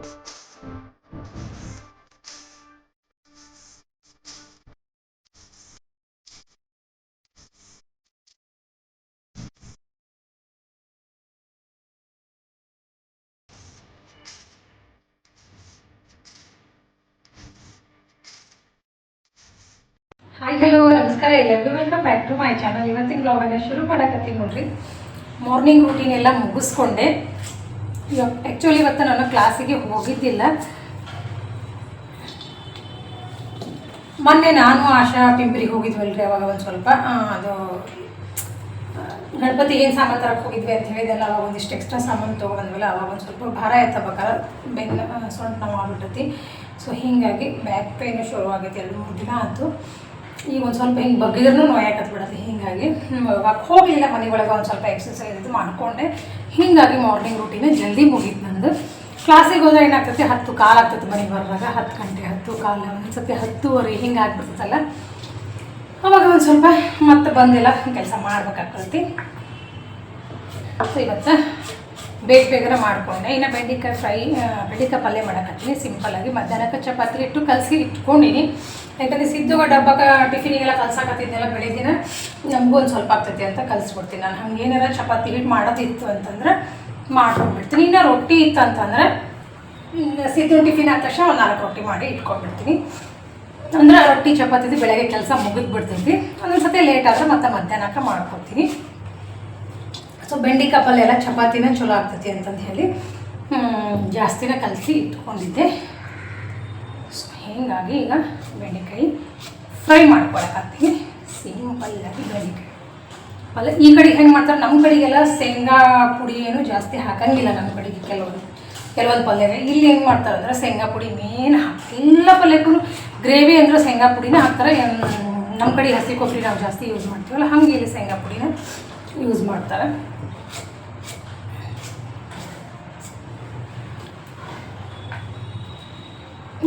Hi hello ನಮಸ್ಕಾರ ಎಲ್ಲರಿಗೂ. Welcome back to my channel ಇವತ್ತಿನ ಬ್ಲಾಗನ್ನು ಶುರು ಮಾಡಕತ್ತೀನಿ ನೋಡ್ರಿ. ಮಾರ್ನಿಂಗ್ ರೂಟೀನ್ ಎಲ್ಲ ಮುಗಿಸ್ಕೊಂಡೆ. ಆ್ಯಕ್ಚುಲಿ ಇವತ್ತು ನಾನು ಕ್ಲಾಸಿಗೆ ಹೋಗಿದ್ದಿಲ್ಲ. ಮೊನ್ನೆ ನಾನು ಆಶಾ ಪಿಂಪ್ರಿಗೆ ಹೋಗಿದ್ವಲ್ರಿ ಅವಾಗ ಒಂದು ಸ್ವಲ್ಪ. ಅದು, ಗಣಪತಿ ಏನು ಸಾಮಾನು ತರಕ್ಕೆ ಹೋಗಿದ್ವಿ ಅಂತ ಹೇಳಿದೆಲ್ಲ ಅವಾಗ ಒಂದಿಷ್ಟು ಎಕ್ಸ್ಟ್ರಾ ಸಾಮಾನು ತೊಗೊಂಡ್ವಲ್ಲ ಅವಾಗ ಒಂದು ಸ್ವಲ್ಪ ಭಾರ ಎತ್ತಬೇಕಾರೆ ಬೆನ್ನ ಸೊಂಟ ನಾವು ಆಗ್ಬಿಟ್ಟೈತಿ ಸೊ ಹೀಗಾಗಿ ಬ್ಯಾಕ್ ಪೇನು ಶುರು ಆಗೈತಿ, ಎರಡು ಮೂರು ದಿನ ಆಯಿತು. ಈಗ ಒಂದು ಸ್ವಲ್ಪ ಹಿಂಗೆ ಬಗ್ಗಿದ್ರೂ ನೋಯಾಕತ್ ಬಿಡತ್ತೆ, ಹೀಗಾಗಿ. ಹೋಗಲಿಲ್ಲ ಮನೆ ಒಳಗೆ, ಒಂದು ಸ್ವಲ್ಪ ಎಕ್ಸಸೈಸ್ ಇದು ಮಾಡಿಕೊಂಡೆ. ಹೀಗಾಗಿ ಮಾರ್ನಿಂಗ್ ರೂಟೀನ್ ಜಲ್ದಿ ಮುಗೀತು ನನ್ನದು ಕ್ಲಾಸಿಗೆ ಹೋದ್ರೆ ಏನಾಗ್ತೈತಿ? ಹತ್ತು ಕಾಲು ಆಗ್ತೈತಿ ಮನೆ ಬರುವಾಗ. ಹತ್ತು ಗಂಟೆ, ಹತ್ತು ಕಾಲು, ಒಂದ್ಸತಿ ಹತ್ತುವರೆ, ಹಿಂಗೆ ಆಗ್ಬಿಡ್ತೈತಲ್ಲ. ಅವಾಗ ಒಂದು ಸ್ವಲ್ಪ ಮತ್ತೆ ಬಂದಿಲ್ಲ. ಕೆಲಸ ಮಾಡ್ಬೇಕಾಗ್ತೈತಿ. ಇವತ್ತು ಬೇಗ ಬೇಗನೆ ಮಾಡ್ಕೊಂಡೆ. ಇನ್ನು ಬೆಂಡೆಕಾಯಿ ಫ್ರೈ ಬೆಂಡೆಕಾಯಿ ಪಲ್ಯ ಮಾಡಕತ್ತೀನಿ ಸಿಂಪಲ್ಲಾಗಿ ಮಧ್ಯಾಹ್ನಕ್ಕೆ ಚಪಾತಿ ಇಟ್ಟು ಕಲಸಿ ಇಟ್ಕೊಂಡಿನಿ. ಯಾಕಂದರೆ ಸಿದ್ದುಗ ಡಬ್ಬಕ್ಕೆ ಟಿಫಿನಿಗೆಲ್ಲ ಕಲ್ಸಾಕತ್ತಿದ್ದೆಲ್ಲ ಬೆಳಿಗ್ಗೆ ನಮಗೂ ಒಂದು ಸ್ವಲ್ಪ ಆಗ್ತೈತಿ ಅಂತ ಕಲಿಸ್ಬಿಡ್ತೀನಿ. ನಾನು ಹಂಗೆ ಏನಾರ ಚಪಾತಿ ಹಿಟ್ಟು ಮಾಡೋದಿತ್ತು ಅಂತಂದ್ರೆ ಮಾಡ್ಕೊಂಡ್ಬಿಡ್ತೀನಿ. ಇನ್ನು ರೊಟ್ಟಿ ಇತ್ತು ಅಂತಂದ್ರೆ ಸಿದ್ದು ಟಿಫಿನ್ ಆದ ತಕ್ಷಣ ಒಂದು ನಾಲ್ಕು ರೊಟ್ಟಿ ಮಾಡಿ ಇಟ್ಕೊಂಡ್ಬಿಡ್ತೀನಿ. ಅಂದ್ರೆ ರೊಟ್ಟಿ ಚಪಾತಿದು ಬೆಳಗ್ಗೆ ಕೆಲಸ ಮುಗಿದ್ಬಿಡ್ತೈತಿ. ಒಂದೊಂದು ಸತಿ ಲೇಟ್ ಆದರೆ ಮತ್ತೆ ಮಧ್ಯಾಹ್ನಕ್ಕೆ ಮಾಡ್ಕೊತೀನಿ. ಸೊ ಬೆಂಡೆಕಾಯಿ ಪಲ್ಯ ಎಲ್ಲ ಚಪಾತಿನ ಚಲೋ ಆಗ್ತೈತಿ ಅಂತಂದು ಹೇಳಿ ಜಾಸ್ತಿನ ಕಲಸಿ ಇಟ್ಕೊಂಡಿದ್ದೆ. ಸೊ ಹೀಗಾಗಿ ಈಗ ಬೆಂಡೆಕಾಯಿ ಫ್ರೈ ಮಾಡ್ಕೊಳಕತ್ತೀನಿ. ಸಿಂಪಲ್ಲಾಗಿ ಬೆಂಡೆಕಾಯಿ. ಪಲ್ಯ ಈ ಕಡೆ ಹೆಂಗೆ ಮಾಡ್ತಾರೆ? ನಮ್ಮ ಕಡೆಗೆಲ್ಲ ಶೇಂಗಾ ಪುಡಿ ಏನು ಜಾಸ್ತಿ ಹಾಕಂಗಿಲ್ಲ ನಮ್ಮ ಕಡೆಗೆ ಕೆಲವೊಂದು ಕೆಲವೊಂದು ಪಲ್ಯಗೆ ಇಲ್ಲಿ ಹೆಂಗೆ ಮಾಡ್ತಾರೆ ಅಂದ್ರೆ ಶೇಂಗಾ ಪುಡಿ ಮೇನ್ ಎಲ್ಲ ಪಲ್ಯಕ್ಕೂ ಗ್ರೇವಿ ಅಂದ್ರೆ ಶೇಂಗಾ ಪುಡಿನ ಹಾಕ್ತಾರೆ. ನಮ್ಮ ಕಡೆ ಹಸಿ ಕೊಬ್ಬರಿ ನಾವು ಜಾಸ್ತಿ ಯೂಸ್ ಮಾಡ್ತೀವಲ್ಲ, ಹಂಗೆ ಇಲ್ಲಿ ಶೇಂಗಾ ಪುಡಿನ ಯೂಸ್ ಮಾಡ್ತಾರೆ.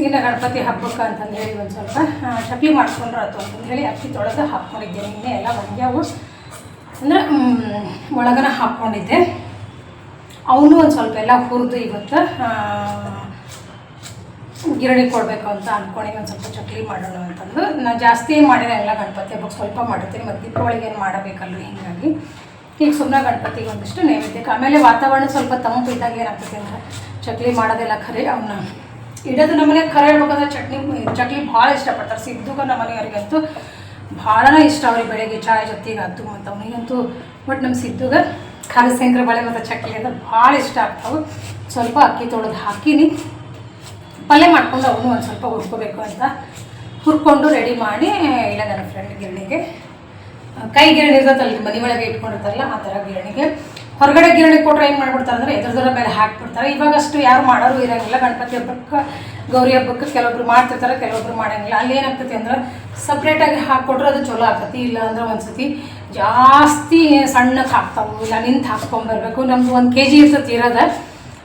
ಇನ್ನು ಗಣಪತಿ ಹಬ್ಬಕ್ಕೆ ಅಂತಂದು ಹೇಳಿ ಒಂದು ಸ್ವಲ್ಪ ಚಕ್ಲಿ ಮಾಡ್ಕೊಂಡ್ರು ಆಯ್ತು ಅಂತಂದು ಹೇಳಿ ಅಕ್ಕಿ ತೊಳೆದು ಹಾಕ್ಕೊಂಡಿದ್ದೆ. ನಿನ್ನೆ ಎಲ್ಲ ಒಣಗ್ಯಾವು. ಅಂದರೆ ಒಳಗನ ಹಾಕ್ಕೊಂಡಿದ್ದೆ. ಅವನು ಒಂದು ಸ್ವಲ್ಪ ಎಲ್ಲ ಹುರಿದು ಇವತ್ತು ಗಿರಣಿ ಕೊಡಬೇಕು ಅಂತ ಅಂದ್ಕೊಂಡಿನಿ ಒಂದು ಸ್ವಲ್ಪ ಚಕ್ಲಿ ಮಾಡೋಣ ಅಂತಂದು. ನಾನು ಜಾಸ್ತಿ ಮಾಡಿರಲ್ಲ ಗಣಪತಿ ಹಬ್ಬಕ್ಕೆ ಸ್ವಲ್ಪ ಮಾಡಿರ್ತೀನಿ, ಮತ್ತು ದೀಪಾವಳಿಗೆ ಏನು ಮಾಡಬೇಕಲ್ಲ ಹೀಗಾಗಿ. ಈಗ ಸುಮ್ಮನೆ ಗಣಪತಿಗೆ ಒಂದಿಷ್ಟು ನೈವೇದ್ಯಕ್ಕೆ, ಆಮೇಲೆ ವಾತಾವರಣ ಸ್ವಲ್ಪ ತಂಪು ಇದ್ದಾಗ ಏನಾಗ್ತೈತೆ ಅಂದರೆ ಚಕ್ಲಿ ಮಾಡೋದೆಲ್ಲ ಖರೆ ಅವನ್ನ ಇಡೋದು ನಮ್ಮನೆ ಖರೆ ಹೇಳ್ಬೇಕಂದ್ರೆ ಚಟ್ನಿ, ಚಕ್ಲಿ ಭಾಳ ಇಷ್ಟಪಡ್ತಾರೆ. ಸಿದ್ದುಗ ನಮ್ಮ ಮನೆಯವರಿಗಂತೂ ಭಾಳ ಇಷ್ಟ ಅವ್ರಿಗೆ ಬೆಳಗ್ಗೆ ಚಾಯ್ ಜೊತೆಗೆ ಅದು ಮತ್ತು ಅವನಿಗಂತೂ ಬಟ್ ನಮ್ಮ ಸಿದ್ದುಗ ಖಾರ ಶಂಕರ ಬಳೆ ಮತ್ತು ಚಕ್ಲಿ ಅಂದ್ರೆ ಭಾಳ ಇಷ್ಟ ಆಗ್ತಾವೆ. ಸ್ವಲ್ಪ ಅಕ್ಕಿ ತೊಳೆದು ಹಾಕಿನಿ. ಪಲ್ಯ ಮಾಡ್ಕೊಂಡು ಅವನು ಒಂದು ಸ್ವಲ್ಪ ಹುರ್ಕೋಬೇಕು ಅಂತ ಹುರ್ಕೊಂಡು ರೆಡಿ ಮಾಡಿ, ಇಲ್ಲ ನನ್ನ ಫ್ರೆಂಡ್ ಗಿರಣಿಗೆ. ಕೈ ಗಿರಣಿ ಇರ್ತದಲ್ಲ ಮನೆ ಒಳಗೆ ಇಟ್ಕೊಂಡಿರ್ತಾರಲ್ಲ, ಆ ಥರ ಗಿರಣಿಗೆ. ಹೊರಗಡೆ ಗಿರಣಿ ಕೊಟ್ಟರೆ ಏನು ಮಾಡ್ಬಿಡ್ತಾರೆ ಅಂದರೆ ಎದುರ್ದರ ಮೇಲೆ ಹಾಕ್ಬಿಡ್ತಾರೆ. ಇವಾಗಷ್ಟು ಯಾರು ಮಾಡೋರು ಇರೋಂಗಿಲ್ಲ. ಗಣಪತಿ ಹಬ್ಬಕ್ಕೆ, ಗೌರಿ ಹಬ್ಬಕ್ಕೆ ಕೆಲವೊಬ್ರು ಮಾಡ್ತಿರ್ತಾರೆ, ಕೆಲವೊಬ್ರು ಮಾಡೋಂಗಿಲ್ಲ. ಅಲ್ಲಿ ಏನಾಗ್ತೈತಿ ಅಂದ್ರೆ ಸಪ್ರೇಟಾಗಿ ಹಾಕ್ಕೊಟ್ರೆ ಅದು ಚಲೋ ಆಗ್ತೈತಿ ಇಲ್ಲ ಅಂದ್ರೆ ಒಂದ್ಸತಿ ಜಾಸ್ತಿ ಸಣ್ಣಕ್ಕೆ ಹಾಕ್ತಾವು. ಇಲ್ಲ ನಿಂತು ಹಾಕ್ಕೊಂಬರ್ಬೇಕು ನಮ್ದು ಒಂದು ಕೆ ಜಿ ಇರ್ತೈತಿ ಇರೋದ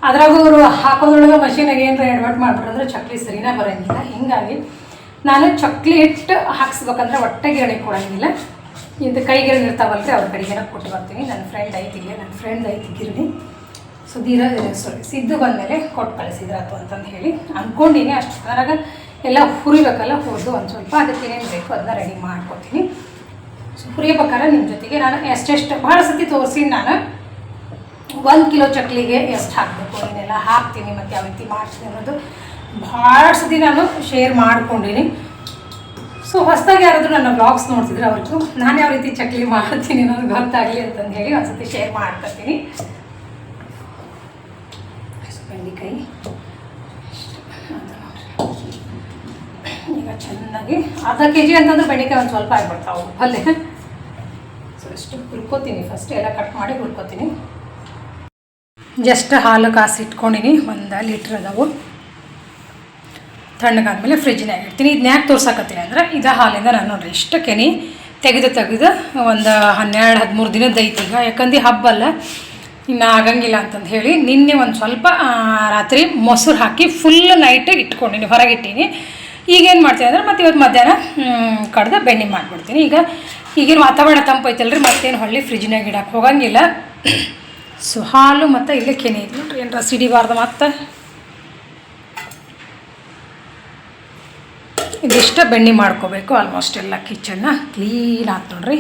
ಅದ್ರಾಗ ಅವರು ಹಾಕೋದ್ರೊಳಗೆ ಮಷೀನಾಗ ಏನರ ಎಡ್ವರ್ಟ್ ಮಾಡ್ಬಿಟ್ರಂದ್ರೆ ಚಕ್ಲಿ ಸರಿನೇ ಬರೋಂಗಿಲ್ಲ. ಹಿಂಗಾಗಿ ನಾನು ಚಕ್ಲಿ ಇಟ್ಟು ಹಾಕ್ಸ್ಬೇಕಂದ್ರೆ ಒಟ್ಟೆ ಗಿರಣಿ ಕೊಡೋಂಗಿಲ್ಲ. ಇದು ಕೈ ಗಿರಣಿ ರೀ ಅವ್ರ ಕಡೆಗೆನ ಕೊಟ್ಟು ಬರ್ತೀನಿ. ನನ್ನ ಫ್ರೆಂಡ್ ಐತಿಗೆ ನನ್ನ ಫ್ರೆಂಡ್ ಐತಿ ಗಿರಣಿ ಸೊ ಸಾರಿ ಸಿದ್ದು ಬಂದಮೇಲೆ ಕೊಟ್ಟು ಕಳಿಸಿದ್ರಾತು ಅಂತಂದು ಹೇಳಿ. ಅಂದ್ಕೊಂಡಿನಿ ಅಷ್ಟು ಅದ್ರಾಗ ಎಲ್ಲ ಹುರಿಬೇಕಲ್ಲ, ಹುರಿದು ಒಂದು ಸ್ವಲ್ಪ ಅದಕ್ಕೆ ಏನೇನು ಬೇಕು ಅದನ್ನ ರೆಡಿ ಮಾಡ್ಕೊತೀನಿ. ಸೊ ಹುರಿಯಬೇಕಾದ್ರೆ ನಿಮ್ಮ ಜೊತೆಗೆ ನಾನು ಎಷ್ಟೆಷ್ಟು ಭಾಳ ಸತಿ ತೋರಿಸಿ ನಾನು. ಒಂದು ಕಿಲೋ ಚಕ್ಲಿಗೆ ಎಷ್ಟು ಹಾಕಬೇಕು ಏನೆಲ್ಲ ಹಾಕ್ತೀನಿ ಮತ್ತು ಯಾವ ರೀತಿ ಮಾಡ್ತೀನಿ ಅನ್ನೋದು ಭಾಳ ದಿನ ನಾನು ಶೇರ್ ಮಾಡ್ಕೊಂಡಿನಿ. ಸೊ ಹೊಸದಾಗಿ ಯಾರಾದರೂ ನನ್ನ ಬ್ಲಾಗ್ಸ್ ನೋಡ್ತಿದ್ರೆ ಅವ್ರಿಗೂ ನಾನು ಯಾವ ರೀತಿ ಚಕ್ಲಿ ಮಾಡ್ತೀನಿ ಅನ್ನೋದು ಗೊತ್ತಾಗಲಿ ಅಂತಂದು ಹೇಳಿ ಒಂದ್ಸತಿ ಶೇರ್ ಮಾಡ್ಕೊತೀನಿ. ಬೆಂಡಿಕಾಯಿ ಈಗ ಚೆನ್ನಾಗಿ ಅರ್ಧ ಕೆ ಜಿ ಅಂತಂದ್ರೆ ಬೆಂಡೆಕಾಯಿ ಒಂದು ಸ್ವಲ್ಪ ಆಗ್ಬಿಡ್ತಾವೆ ಅಲ್ಲೇ ಸೊ ಎಷ್ಟು ಹುರ್ಕೋತೀನಿ ಫಸ್ಟ್ ಎಲ್ಲ ಕಟ್ ಮಾಡಿ ಹುರ್ಕೋತೀನಿ. ಜಸ್ಟ್ ಹಾಲು ಕಾಸಿ ಇಟ್ಕೊಂಡಿನಿ, ಒಂದು ಲೀಟ್ರ್ ಅದಾವು. ತಣ್ಣಗಾದ್ಮೇಲೆ ಫ್ರಿಜ್ನಾಗ ಇಡ್ತೀನಿ. ಇದನ್ನ ಯಾಕೆ ತೋರ್ಸಕತ್ತೀನಿ ಅಂದ್ರೆ, ಇದು ಹಾಲಿಂದ ನಾನು ನೋಡ್ರಿ ಇಷ್ಟು ಕೆನಿ ತೆಗೆದು ತೆಗೆದು ಒಂದು ಹನ್ನೆರಡು, ಹದಿಮೂರು ದಿನದ ಐತಿ ಈಗ. ಯಾಕಂದ್ರೆ ಹಬ್ಬ ಅಲ್ಲ, ಇನ್ನು ಆಗಂಗಿಲ್ಲ ಅಂತಂದು ಹೇಳಿ ನಿನ್ನೆ ಒಂದು ಸ್ವಲ್ಪ ರಾತ್ರಿ ಮೊಸರು ಹಾಕಿ ಫುಲ್ ನೈಟ್ ಇಟ್ಕೊಂಡಿನಿ ಹೊರಗೆ ಇಟ್ಟೀನಿ ಈಗೇನು ಮಾಡ್ತೀನಿ ಅಂದ್ರೆ, ಮತ್ತೆ ಇವತ್ತು ಮಧ್ಯಾಹ್ನ ಕಡ್ದು ಬೆಣ್ಣೆ ಮಾಡಿಬಿಡ್ತೀನಿ. ಈಗ ಈಗಿನ ವಾತಾವರಣ ತಂಪೈತಲ್ರಿ ಮತ್ತೇನು ಹೊಳ್ಳಿ ಫ್ರಿಜ್ನಾಗ ಇಡಕ್ಕೆ ಹೋಗಂಗಿಲ್ಲ. ಸೊ ಹಾಲು ಮತ್ತು ಇಲ್ಲೇ ಕೆನೆ ಐತಿ ನೋಡ್ರಿ ಏನರ ಸಿಡಿಬಾರ್ದು ಮತ್ತು? ಇದಿಷ್ಟ ಬೆಣ್ಣೆ ಮಾಡ್ಕೋಬೇಕು ಆಲ್ಮೋಸ್ಟ್ ಎಲ್ಲ ಕಿಚನ್ನ ಕ್ಲೀನ್ ಆಯ್ತು ನೋಡ್ರಿ.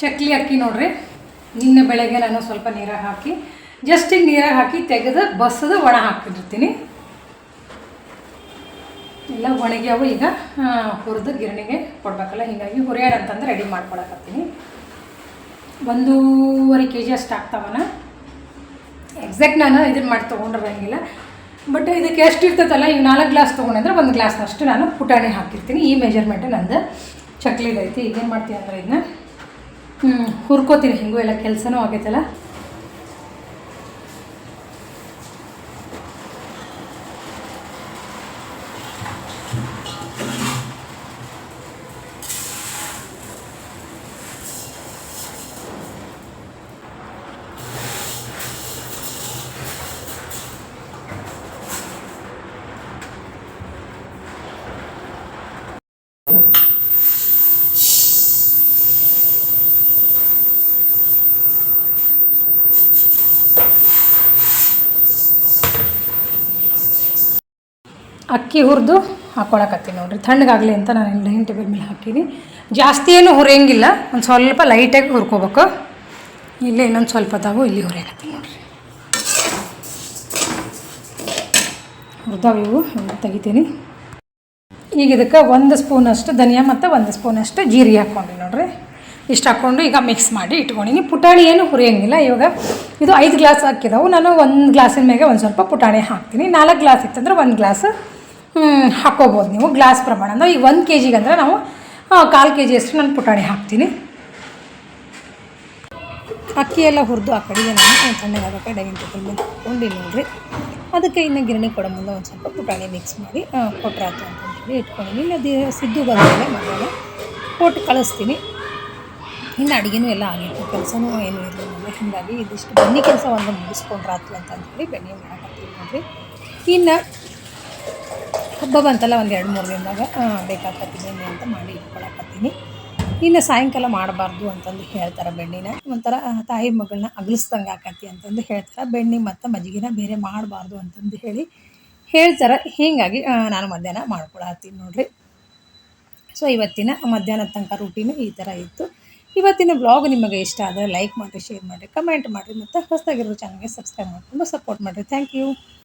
ಚಕ್ಲಿ ಅಕ್ಕಿ ನೋಡ್ರಿ. ನಿನ್ನೆ ಬೆಳಗ್ಗೆ ನಾನು ಸ್ವಲ್ಪ ನೀರಾಗಿ ಹಾಕಿ ಜಸ್ಟಿಗೆ ನೀರಾಗಿ ಹಾಕಿ ತೆಗೆದು ಬಸ್ಸದು ಒಣ ಹಾಕಿರ್ತೀನಿ ಎಲ್ಲ ಒಣಗ್ಯಾವು ಈಗ ಹುರಿದು ಗಿರಣಿಗೆ ಕೊಡಬೇಕಲ್ಲ, ಹೀಗಾಗಿ ಹುರಿಯಾಡ ಅಂತಂದ್ರೆ ರೆಡಿ ಮಾಡ್ಕೊಳಕತ್ತೀನಿ. ಒಂದೂವರೆ ಕೆ ಜಿ ಅಷ್ಟು ಆಗ್ತಾವನ? ಎಕ್ಸಾಕ್ಟ್ ನಾನು ಇದನ್ನು ಮಾಡಿ ತೊಗೊಂಡಿರಂಗಿಲ್ಲ ಬಟ್ ಇದಕ್ಕೆ ಎಷ್ಟು ಇರ್ತೈತಲ್ಲ ಈಗ ನಾಲ್ಕು ಗ್ಲಾಸ್ ತೊಗೊಂಡಂದ್ರೆ ಒಂದು ಗ್ಲಾಸ್ನಷ್ಟು ನಾನು ಪುಟಾಣಿ ಹಾಕಿರ್ತೀನಿ. ಈ ಮೆಜರ್ಮೆಂಟ್ ನಂದು ಚಕ್ಲಿದೈತಿ. ಈಗೇನು ಮಾಡ್ತೀನಿ ಅಂದರೆ ಇದನ್ನ? ಹುರ್ಕೋತೀನಿ. ಹಿಂಗೂ ಎಲ್ಲ ಕೆಲಸನೂ ಆಗೈತಲ್ಲ. ಅಕ್ಕಿ ಹುರಿದು ಹಾಕ್ಕೊಳಕತ್ತೀನಿ ನೋಡ್ರಿ. ತಣ್ಣಗಾಗಲಿ ಅಂತ ನಾನು ಡೈನಿಂಗ್ ಟೇಬಲ್ ಮೇಲೆ ಹಾಕೀನಿ ಜಾಸ್ತಿ ಏನು ಹುರಿಯಂಗಿಲ್ಲ. ಒಂದು ಸ್ವಲ್ಪ ಲೈಟಾಗಿ ಹುರ್ಕೋಬೇಕು. ಇಲ್ಲೇ ಇನ್ನೊಂದು ಸ್ವಲ್ಪ ತಾವು ಇಲ್ಲಿ ಹುರಿಯಾಕತ್ತೀನಿ ನೋಡಿರಿ. ಹುರಿದಾವ ಇವು ತೆಗಿತೀನಿ. ಈಗ ಇದಕ್ಕೆ ಒಂದು ಸ್ಪೂನಷ್ಟು ಧನಿಯಾ ಮತ್ತು ಒಂದು ಸ್ಪೂನಷ್ಟು ಜೀರಿಗೆ ಹಾಕ್ಕೊಂಡಿ ನೋಡಿರಿ. ಇಷ್ಟು ಹಾಕ್ಕೊಂಡು ಈಗ ಮಿಕ್ಸ್ ಮಾಡಿ ಇಟ್ಕೊಂಡಿನಿ. ಪುಟಾಣಿ ಏನು ಹುರಿಯಂಗಿಲ್ಲ. ಇವಾಗ ಇದು ಐದು ಗ್ಲಾಸ್ ಹಾಕಿದಾವು ನಾನು ಒಂದು ಗ್ಲಾಸಿನ ಮೇಲೆ ಒಂದು ಸ್ವಲ್ಪ ಪುಟಾಣಿ ಹಾಕ್ತೀನಿ. ನಾಲ್ಕು ಗ್ಲಾಸ್ ಇತ್ತಂದ್ರೆ ಒಂದು ಗ್ಲಾಸ್ ಹಾಕ್ಕೋಬೋದು ನೀವು ಗ್ಲಾಸ್ ಪ್ರಮಾಣ ಅಂದರೆ ಈಗ ಒಂದು ಕೆ ಜಿಗೆ ಅಂದರೆ ನಾವು ಕಾಲು ಕೆ ಜಿಯಷ್ಟು ನಾನು ಪುಟಾಣಿ ಹಾಕ್ತೀನಿ. ಅಕ್ಕಿ ಎಲ್ಲ ಹುರಿದು ಆ ಕಡೆಗೆ ನಾನು ತಣ್ಣಗಾದ ಡೈನಿಂಗ್ ಟೇಬಲ್ ಮೇಲೆ ನೋಡ್ರಿ. ಅದಕ್ಕೆ ಇನ್ನು ಗಿರಣಿ ಕೊಡೋ ಮುಂದೆ ಒಂದು ಸ್ವಲ್ಪ ಪುಟಾಣಿ ಮಿಕ್ಸ್ ಮಾಡಿ ಕೊಟ್ರಾತು ಅಂತಂದೇಳಿ ಇಟ್ಕೊಂಡಿನಿ. ಅದು ಸಿದ್ದು ಬಂದಮೇಲೆ ಮಧ್ಯಾಹ್ನ ಕೊಟ್ಟು ಕಳಿಸ್ತೀನಿ. ಇನ್ನು ಅಡುಗೆನೂ ಎಲ್ಲ ಆಗಿತ್ತು. ಕೆಲಸನೂ ಏನು ಇರಲಿಲ್ಲ ಹೀಗಾಗಿ ಇದಿಷ್ಟು. ಬೆಣ್ಣೆ ಕೆಲಸ ಒಂದು ಮುಗಿಸ್ಕೊಂಡ್ರಾತು ಅಂತಂದೇಳಿ ಬೆಣ್ಣೆ ಮಾಡಿ ಇನ್ನು ಹಬ್ಬ ಬಂತಲ್ಲ ಒಂದು ಎರಡು ಮೂರು ದಿನದಾಗ. ಬೇಕಾಕತ್ತೀನಿ ಅಂತ ಮಾಡಿ ಇಟ್ಕೊಳಕತ್ತೀನಿ. ಇನ್ನು ಸಾಯಂಕಾಲ ಮಾಡಬಾರ್ದು ಅಂತಂದು ಹೇಳ್ತಾರೆ ಬೆಣ್ಣಿನ. ಒಂಥರ ತಾಯಿ ಮಗಳನ್ನ ಅಗಲಿಸ್ದಂಗೆ ಆಕತಿ ಅಂತಂದು ಹೇಳ್ತಾರೆ. ಬೆಣ್ಣೆ ಮತ್ತು ಮಜ್ಜಿಗೆನ ಬೇರೆ ಮಾಡಬಾರ್ದು ಅಂತಂದು ಹೇಳಿ ಹೇಳ್ತಾರೆ. ಹೀಗಾಗಿ ನಾನು ಮಧ್ಯಾಹ್ನ ಮಾಡ್ಕೊಳತ್ತೀನಿ ನೋಡ್ರಿ. ಸೊ ಇವತ್ತಿನ ಮಧ್ಯಾಹ್ನದ ತನಕ ರೂಟೀನು ಈ ಥರ ಇತ್ತು. ಇವತ್ತಿನ ಬ್ಲಾಗ್ ನಿಮಗೆ ಇಷ್ಟ ಆದರೆ ಲೈಕ್ ಮಾಡಿರಿ ಶೇರ್ ಮಾಡಿರಿ ಕಮೆಂಟ್ ಮಾಡಿರಿ, ಮತ್ತು ಹೊಸದಾಗಿರೋ ಚಾನಲ್ಗೆ ಸಬ್ಸ್ಕ್ರೈಬ್ ಮಾಡಿಕೊಂಡು ಸಪೋರ್ಟ್ ಮಾಡಿರಿ. Thank you